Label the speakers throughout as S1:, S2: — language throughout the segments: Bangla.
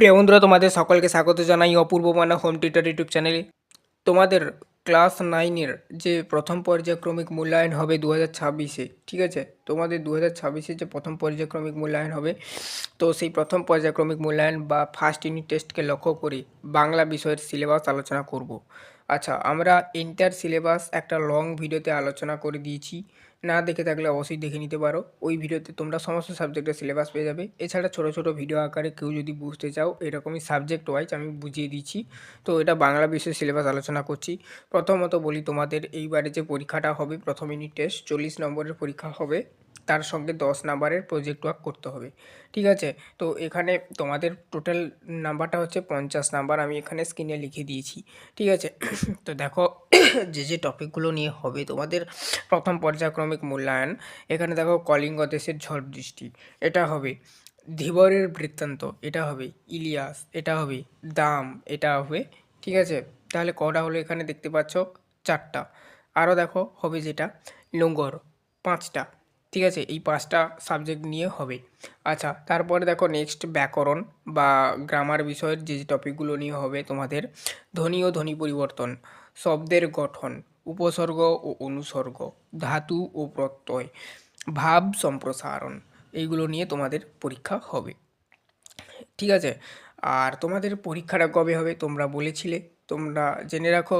S1: প্রিয় বন্ধুরা, তোমাদের সকলকে স্বাগত জানাই অপূর্ব মানা হোম টিউটার ইউটিউব চ্যানেলে। তোমাদের ক্লাস নাইনের যে প্রথম পর্যায়ক্রমিক মূল্যায়ন হবে দু হাজার ছাব্বিশে, ঠিক আছে? তোমাদের দু হাজার ছাব্বিশে যে প্রথম পর্যায়ক্রমিক মূল্যায়ন হবে, তো সেই প্রথম পর্যায়ক্রমিক মূল্যায়ন বা ফার্স্ট ইউনিট টেস্টকে লক্ষ্য করে বাংলা বিষয়ের সিলেবাস আলোচনা করব। আচ্ছা আমরা ইন্টার সিলেবাস একটা লং ভিডিওতে আলোচনা করে দিয়েছি। না দেখে থাকলে অবশ্যই দেখে নিতে পারো। ওই ভিডিওতে তোমরা সমস্ত সাবজেক্টের সিলেবাস পেয়ে যাবে। এছাড়া ছোটো ছোটো ভিডিও আকারে কেউ যদি বুঝতে চাও, এরকমই সাবজেক্ট ওয়াইজ আমি বুঝিয়ে দিচ্ছি। তো এটা বাংলা বিষয়ে সিলেবাস আলোচনা করছি। প্রথমত বলি তোমাদের এইবারে যে পরীক্ষাটা হবে, প্রথম ইউনিট টেস্ট চল্লিশ নম্বরের পরীক্ষা হবে। তার সঙ্গে দশ নাম্বারের প্রজেক্ট ওয়ার্ক করতে হবে। ঠিক আছে? তো এখানে তোমাদের টোটাল নাম্বারটা হচ্ছে পঞ্চাশ নাম্বার, আমি এখানে স্ক্রিনে লিখে দিয়েছি। ঠিক আছে? তো দেখো, যে যে টপিকগুলো নিয়ে হবে, তোমাদের প্রথম পর্যায়ক্রমিক মূল্যায়ন, এখানে দেখো কলিঙ্গ দেশের ঝড় বৃষ্টি, এটা হবে ধীবরের বৃত্তান্ত, এটা হবে ইলিয়াস, এটা হবে দাম, এটা হবে, ঠিক আছে? তাহলে কটা হলো এখানে দেখতে পাচ্ছ? চারটা। আরও দেখো, হবে যেটা? নোঙ্গর পাঁচটা। ঠিক আছে, এই পাঁচটা সাবজেক্ট নিয়ে হবে। আচ্ছা তারপরে দেখো নেক্সট ব্যাকরণ বা গ্রামার বিষয়ের যে টপিকগুলো নিয়ে হবে তোমাদের, ধ্বনি ও ধ্বনি পরিবর্তন, শব্দের গঠন, উপসর্গ ও অনুসর্গ, ধাতু ও প্রত্যয়, ভাব সম্প্রসারণ, এইগুলো নিয়ে তোমাদের পরীক্ষা হবে। ঠিক আছে, আর তোমাদের পরীক্ষাটা কবে হবে তোমরা বলেছিলে, তোমরা জেনে রাখো,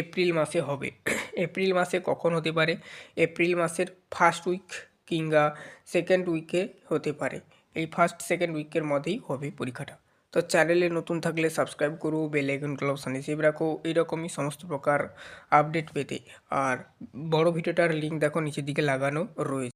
S1: এপ্রিল মাসে হবে। এপ্রিল মাসে কখন হতে পারে? এপ্রিল মাসের ফার্স্ট উইক কিংবা সেকেন্ড উইকে হতে পারে। এই ফার্স্ট সেকেন্ড উইকের মধ্যেই হবে পরীক্ষাটা। তো চ্যানেলে নতুন থাকলে সাবস্ক্রাইব করো বেল আইকনগুলো অপশানে সেভ রাখো এইরকমই সমস্ত প্রকার আপডেট পেতে। আর বড় ভিডিওটার লিঙ্ক দেখো নিচের দিকে লাগানো রয়েছে।